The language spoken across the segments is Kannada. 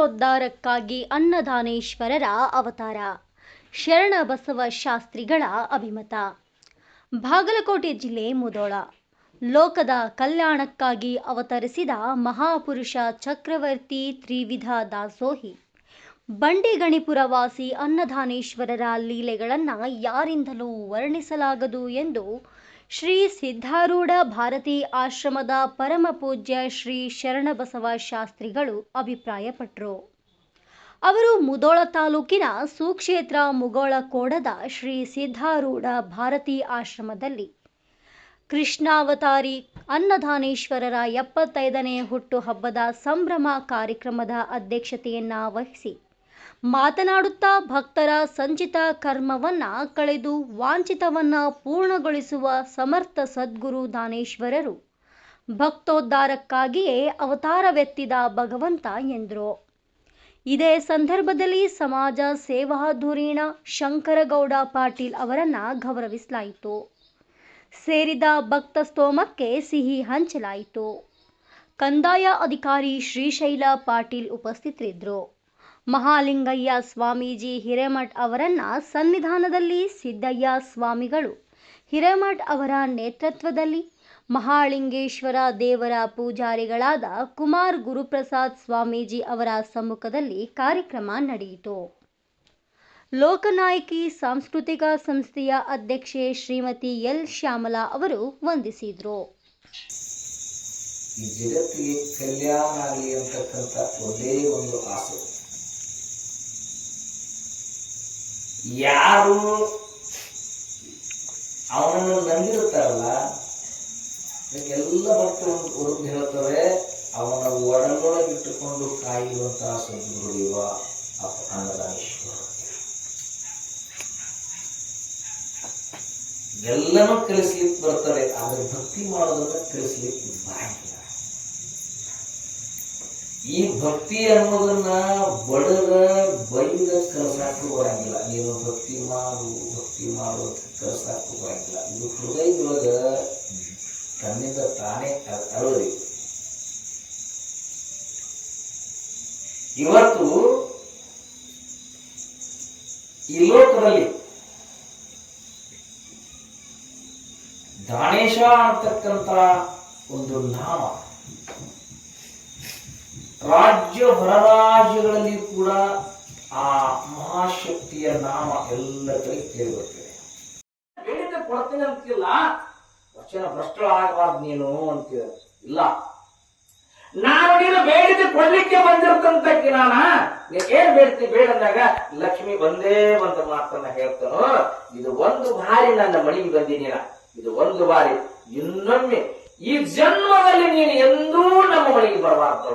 ಭಕ್ತೋದ್ಧಾರಕ್ಕಾಗಿ ಅನ್ನದಾನೇಶ್ವರರ ಅವತಾರ. ಶರಣಬಸವ ಶಾಸ್ತ್ರಿಗಳ ಅಭಿಮತ. ಬಾಗಲಕೋಟೆ ಜಿಲ್ಲೆ ಮುದೋಳ. ಲೋಕದ ಕಲ್ಯಾಣಕ್ಕಾಗಿ ಅವತರಿಸಿದ ಮಹಾಪುರುಷ ಚಕ್ರವರ್ತಿ ತ್ರಿವಿಧ ದಾಸೋಹಿ. ಬಂಡಿಗಣಿಪುರ ವಾಸಿ ಅನ್ನದಾನೇಶ್ವರರ ಲೀಲೆಗಳನ್ನು ಯಾರಿಂದಲೂ ವರ್ಣಿಸಲಾಗದು ಎಂದು ಶ್ರೀ ಸಿದ್ಧಾರೂಢ ಭಾರತಿ ಆಶ್ರಮದ ಪರಮ ಪೂಜ್ಯ ಶ್ರೀ ಶರಣಬಸವ ಶಾಸ್ತ್ರಿಗಳು ಅಭಿಪ್ರಾಯಪಟ್ಟರು ಅವರು ಮುದೋಳ ತಾಲೂಕಿನ ಸುಕ್ಷೇತ್ರ ಮುಗೋಳಕೋಡದ ಶ್ರೀ ಸಿದ್ಧಾರೂಢ ಭಾರತಿ ಆಶ್ರಮದಲ್ಲಿ ಕೃಷ್ಣಾವತಾರಿ ಅನ್ನದಾನೇಶ್ವರರ ಎಪ್ಪತ್ತೈದನೇ ಹುಟ್ಟುಹಬ್ಬದ ಸಂಭ್ರಮ ಕಾರ್ಯಕ್ರಮದ ಅಧ್ಯಕ್ಷತೆಯನ್ನ ವಹಿಸಿ ಮಾತನಾಡುತ್ತಾ ಭಕ್ತರ ಸಂಚಿತ ಕರ್ಮವನ್ನ ಕಳೆದು ವಾಂಛಿತವನ್ನ ಪೂರ್ಣಗೊಳಿಸುವ ಸಮರ್ಥ ಸದ್ಗುರು ದಾನೇಶ್ವರರು. ಭಕ್ತೋದ್ಧಾರಕ್ಕಾಗಿಯೇ ಅವತಾರವೆತ್ತಿದ ಭಗವಂತ ಎಂದರು. ಇದೇ ಸಂದರ್ಭದಲ್ಲಿ ಸಮಾಜ ಸೇವಾ ಧುರೀಣ ಶಂಕರಗೌಡ ಪಾಟೀಲ್ ಅವರನ್ನ ಗೌರವಿಸಲಾಯಿತು. ಸೇರಿದ ಭಕ್ತ ಸ್ತೋಮಕ್ಕೆ ಸಿಹಿ ಹಂಚಲಾಯಿತು. ಕಂದಾಯ ಅಧಿಕಾರಿ ಶ್ರೀಶೈಲ ಪಾಟೀಲ್ ಉಪಸ್ಥಿತರಿದ್ದರು ಮಹಾಲಿಂಗಯ್ಯ ಸ್ವಾಮೀಜಿ ಹಿರೇಮಠ್ ಅವರನ್ನ ಸನ್ನಿಧಾನದಲ್ಲಿ ಸಿದ್ದಯ್ಯ ಸ್ವಾಮಿಗಳು. ಹಿರೇಮಠ್ ಅವರ ನೇತೃತ್ವದಲ್ಲಿ ಮಹಾಲಿಂಗೇಶ್ವರ ದೇವರ ಪೂಜಾರಿಗಳಾದ ಕುಮಾರ್ ಗುರುಪ್ರಸಾದ್ ಸ್ವಾಮೀಜಿ ಅವರ ಸಮ್ಮುಖದಲ್ಲಿ ಕಾರ್ಯಕ್ರಮ ನಡೆಯಿತು. ಲೋಕನಾಯಕಿ ಸಾಂಸ್ಕೃತಿಕ ಸಂಸ್ಥೆಯ ಅಧ್ಯಕ್ಷೆ ಶ್ರೀಮತಿ ಎಲ್ ಶ್ಯಾಮಲಾ ಅವರು ವಂದಿಸಿದರು. ಜಗತ್ತಿಗೆ ಕಲ್ಯಾಣ ಆಗಲಿ ಅಂತಕ್ಕಂಥ ಒಂದೇ ಒಂದು ಆಸೆ. ಯಾರು? ಅವನನ್ನು ನಂಬಿರುತ್ತಾರಲ್ಲ? ಎಲ್ಲ ಭಕ್ತರು ಒಂದು ಹೇಳ್ತಾರೆ, ಅವನ ಒಳಗೊಳಗಿಟ್ಟುಕೊಂಡು ಕಾಯುವಂತಹ ಅಪ್ಪ ಅನ್ನದಾನೇಶ್ವರ ಎಲ್ಲನೂ ಕಲಿಸ್ಲಿಕ್ಕೆ ಬರ್ತಾರೆ ಆದ್ರೆ ಭಕ್ತಿ ಮಾಡೋದನ್ನ ಕಲಿಸ್ಲಿಕ್ಕೆ ಬರಂಗಿಲ್ಲ ಈ ಭಕ್ತಿ ಅನ್ನೋದನ್ನ ಬಡದ ಬೈದ ಕಲ್ಸಾಕು ಬರಂಗಿಲ್ಲ ನೀನು ಭಕ್ತಿ ಮಾಡು ಭಕ್ತಿ ಮಾಡು ಅಂತ ಕಲ್ಸಾಕು ಬರಂಗಿಲ್ಲ ಇದು ಹೃದಯದೊಳಗ ತನ್ನಿಂದ ತಾನೇ ಅಳವರಿ ಇವತ್ತು ಈ ಲೋಕದಲ್ಲಿ ದಾನೇಶ ಅಂತಕ್ಕಂಥ ಒಂದು ನಾಮ ರಾಜ್ಯ ಹೊರರಾಜ್ಯಗಳಲ್ಲಿ ಕೂಡ ಆ ಮಹಾಶಕ್ತಿಯ ನಾಮ ಎಲ್ಲ ಕಡೆ ಕೇಳಿ ಬರ್ತದೆ ಹೇಳಿದ್ರೆ ಕೊಡ್ತೇನೆ ಅಂತಿಲ್ಲ. ವಚನ ಭ್ರಷ್ಟಳಾಗಬಾರ್ದು ನೀನು ಅಂತೀರ ಇಲ್ಲ. ನಾನು ನೀನು ಬೇಡಿಕೆ ಕೊಡ್ಲಿಕ್ಕೆ ಬಂದಿರ್ತಂತಕ್ಕೆ ನಾನ ನೀನ್ ಏನ್ ಬೇಡ್ತಿ ಬೇಡ ಅಂದಾಗ ಲಕ್ಷ್ಮಿ ಬಂದೇ ಬಂದ ಮಾತನ್ನ ಹೇಳ್ತಾನೋ, ಇದು ಒಂದು ಬಾರಿ ನನ್ನ ಮನೆಗೆ ಬಂದಿದ್ದೀನ ಇದು ಒಂದು ಬಾರಿ. ಇನ್ನೊಮ್ಮೆ ಈ ಜನ್ಮದಲ್ಲಿ ನೀನು ಎಂದೂ ನಮ್ಮ ಮನೆಗೆ ಬರಬಾರ್ದು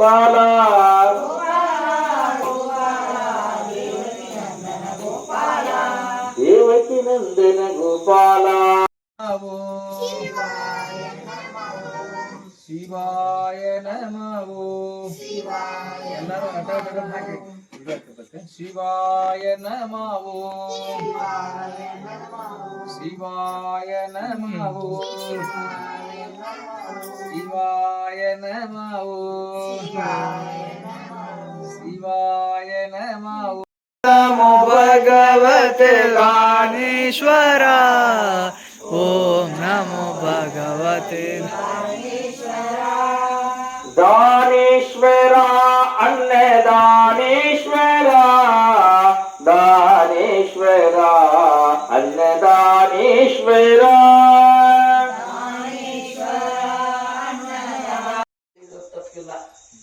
గోపాల దేవకి నందన గోపాల శివాయ నమో శివాయ నమో ಎಲ್ಲರೂ ಅಡ್ಡ ಅಡ್ಡ ಹಾಕಿ ಶಿವಾಯ ನಮೋ ಶಿವಾಯ ನಮೋ ಶಿವಾಯ ನಮೋ ಶಿವಾಯ ನಮೋ ನಮೋ ಭಗವತೆ ದಾನೇಶ್ವರ ಓಂ ದಾನೇಶ್ವರ, ಅನ್ನದಾನೇಶ್ವರ.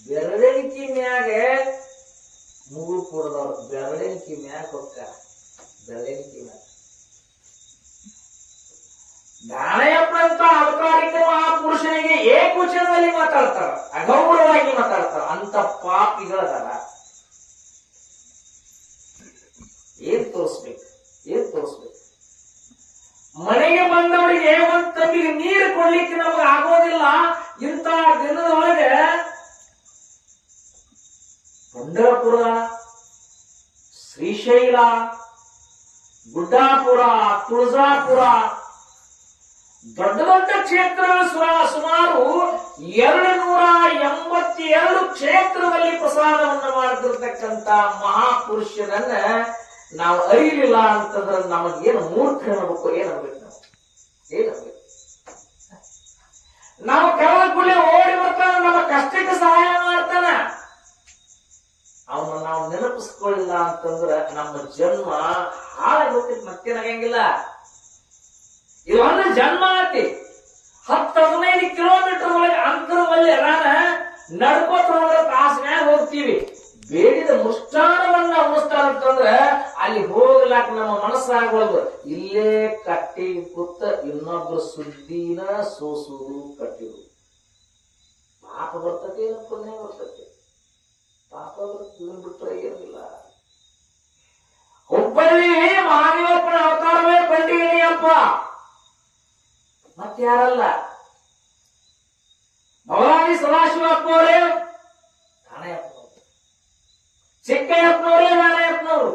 ಬೆರಳಿಕೆ ಮ್ಯಾಗ ಮುಗುಳು ಕೊಡದವ್ರು. ಬೆರಳಿಕೆ ಮ್ಯಾಗ ಹೊಕ್ಕ ಬೆರಳಿಕೆ ಮ್ಯಾಗ ಜ್ಞಾನಯಪ್ಪ ಅಂತ ಅವತಾರಿಕ ಮಹಾಪುರುಷನಿಗೆ ಏಕುಚನದಲ್ಲಿ ಮಾತಾಡ್ತಾರ. ಅಗೌರವವಾಗಿ ಮಾತಾಡ್ತಾರ. ಅಂತ ಪಾಪಿಗಳದಾರ ಏನ್ ತೋರಿಸ್ಬೇಕು? ಏನ್ ತೋರಿಸ್ಬೇಕು? ಮನೆಗೆ ಬಂದವರಿಗೆ ಒಂದ್ ತಂಬಿಗೆ ನೀರು ಕೊಡ್ಲಿಕ್ಕೆ ನಮಗೆ ಆಗೋದಿಲ್ಲ. ಇಂಥ ದಿನದೊಳಗೆ ಪಂಡರಪುರ ಶ್ರೀಶೈಲ, ಗುಡ್ಡಾಪುರ, ತುಳಜಾಪುರ, ದೊಡ್ಡ ದೊಡ್ಡ ಕ್ಷೇತ್ರಗಳು ಸುಮಾರು ಎರಡು ನೂರ ಎಂಬತ್ತೆರಡು ಕ್ಷೇತ್ರದಲ್ಲಿ ಪ್ರಸಾದವನ್ನು ಮಾಡ್ತಿರ್ತಕ್ಕಂಥ ಮಹಾಪುರುಷರನ್ನ ನಾವು ಅರಿಲಿಲ್ಲ ಅಂತಂದ್ರೆ ನಮಗೇನು ಮೂರ್ಖ ಅನ್ಬೇಕು ಏನಾಗ್ಬೇಕು ನಾವು ಏನಾಗ್ಬೇಕು ನಾವು ಕೆಳಗ ಕೂಡಲೇ ಓಡಿ ಬರ್ತಾನ, ನಮ್ಮ ಕಷ್ಟಕ್ಕೆ ಸಹಾಯ ಮಾಡ್ತಾನ. ಅವನ್ನ ನಾವು ನೆನಪಿಸ್ಕೊಳ್ಳಿಲ್ಲ ಅಂತಂದ್ರ ನಮ್ಮ ಜನ್ಮ ಹಾಳಾಗೋಗ್ತೈತಿ ಮತ್ತೇನಾಗಂಗಿಲ್ಲ ಇದೊಂದು ಜನ್ಮ ಆತಿ. ಹತ್ತು ಹದಿನೈದು ಕಿಲೋಮೀಟರ್ ಒಳಗೆ ಅಂತರದಲ್ಲಿ ನಾನು ನಡ್ಕೋತ ಹೋದ್ರೆ ತಾಸ್ನ್ಯಾಗ ಹೋಗ್ತೀವಿ. ಬೇಡಿದ ಮುಷ್ಟಾನವನ್ನ ಉಣಿಸ್ತಾರ ಅಂತಂದ್ರ ಹೋಗ್ಲಾಕ ನಮ್ಮ ಮನಸ್ಸಾಗಬಾರ್ದು ಇಲ್ಲೇ ಕಟ್ಟಿ ಕೂತ ಇನ್ನೊಬ್ರ ಸುದ್ದಿನ ಸೋಸುವುದು ಕಟ್ಟಿರು. ಪಾಪ ಬರ್ತದೆ ಏನು ಪುಣ್ಯ ಬರ್ತದೆ. ಪಾಪ ಬರ್ತದೆ ಬಿಟ್ಟರೆ ಏನಿಲ್ಲ. ಹುಬ್ಬಳ್ಳಿ ಮಹಾದೇವಪ್ಪನ ಅವತಾರವೇ ಬಂಡಿಗೇರಿಯಪ್ಪ ಮತ್ತಾರಲ್ಲ? ಭವಾನಿ ಸದಾಶಿವಪ್ಪ ಅವರೇ ನಾಣಯಪ್ಪನವರು ಚಿಕ್ಕಯ್ಯಪ್ಪನವರೇ ನಾಣಯಪ್ಪನವರು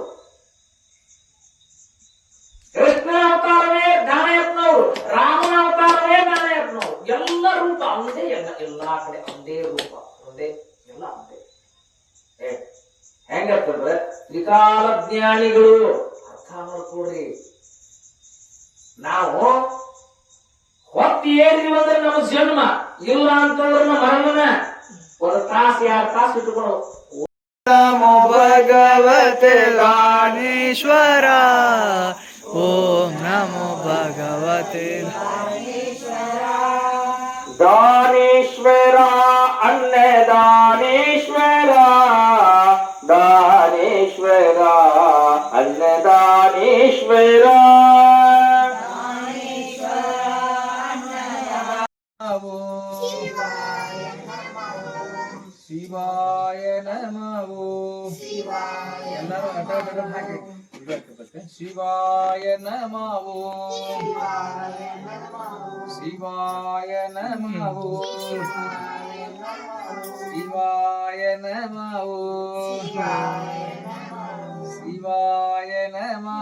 ಕೃಷ್ಣನ ಅವತಾರವೇ ದಾನಯಪ್ಪನವರು ರಾಮನ ಅವತಾರವೇ ದಾನಯಪ್ಪನವರು ಎಲ್ಲ ರೂಪ ಒಂದೇ ಎಲ್ಲ ಎಲ್ಲಾ ಕಡೆ ಒಂದೇ ರೂಪ ಒಂದೇ ಎಲ್ಲ ಒಂದೇ ಏ, ಹೆಂಗತ್ತಂದ್ರೆ ತ್ರಿಕಾಲ ಜ್ಞಾನಿಗಳು ಅರ್ಥ ಮಾಡ್ಕೊಡ್ರಿ ನಾವು ಹೊತ್ತಿ ಏರಿದೀವಿ ಅಂದ್ರೆ ನಮ್ಮ ಜನ್ಮ. ಇಲ್ಲ ಅಂತಂದ್ರೆ ನಮ್ಮ ಮರಣನ ಒಂದು ತಾಸು ಎರಡು ತಾಸು ಇಟ್ಕೊಂಡು ನಮೋ ಭಗವತೆ ಲಾನೇಶ್ವರ ಓಂ ನಮೋ ಭಗವತೆ ದಾನೇಶ್ವರ ಅನ್ನದಾನೇಶ್ವರ ಅನ್ನದಾನೇಶ್ವರ ನಮೋ ಶಿವಾಯ ನಮೋ ಎಲ್ಲರೂ ಅಡ್ಡ ಅಡ್ಡ ಹಾಕಿ ಶಿವಾಯ ನಮೋ ಶಿವಾಯ ನಮೋ ಶಿವಾಯ ನಮೋ ಶಿವಾಯ ನಮೋ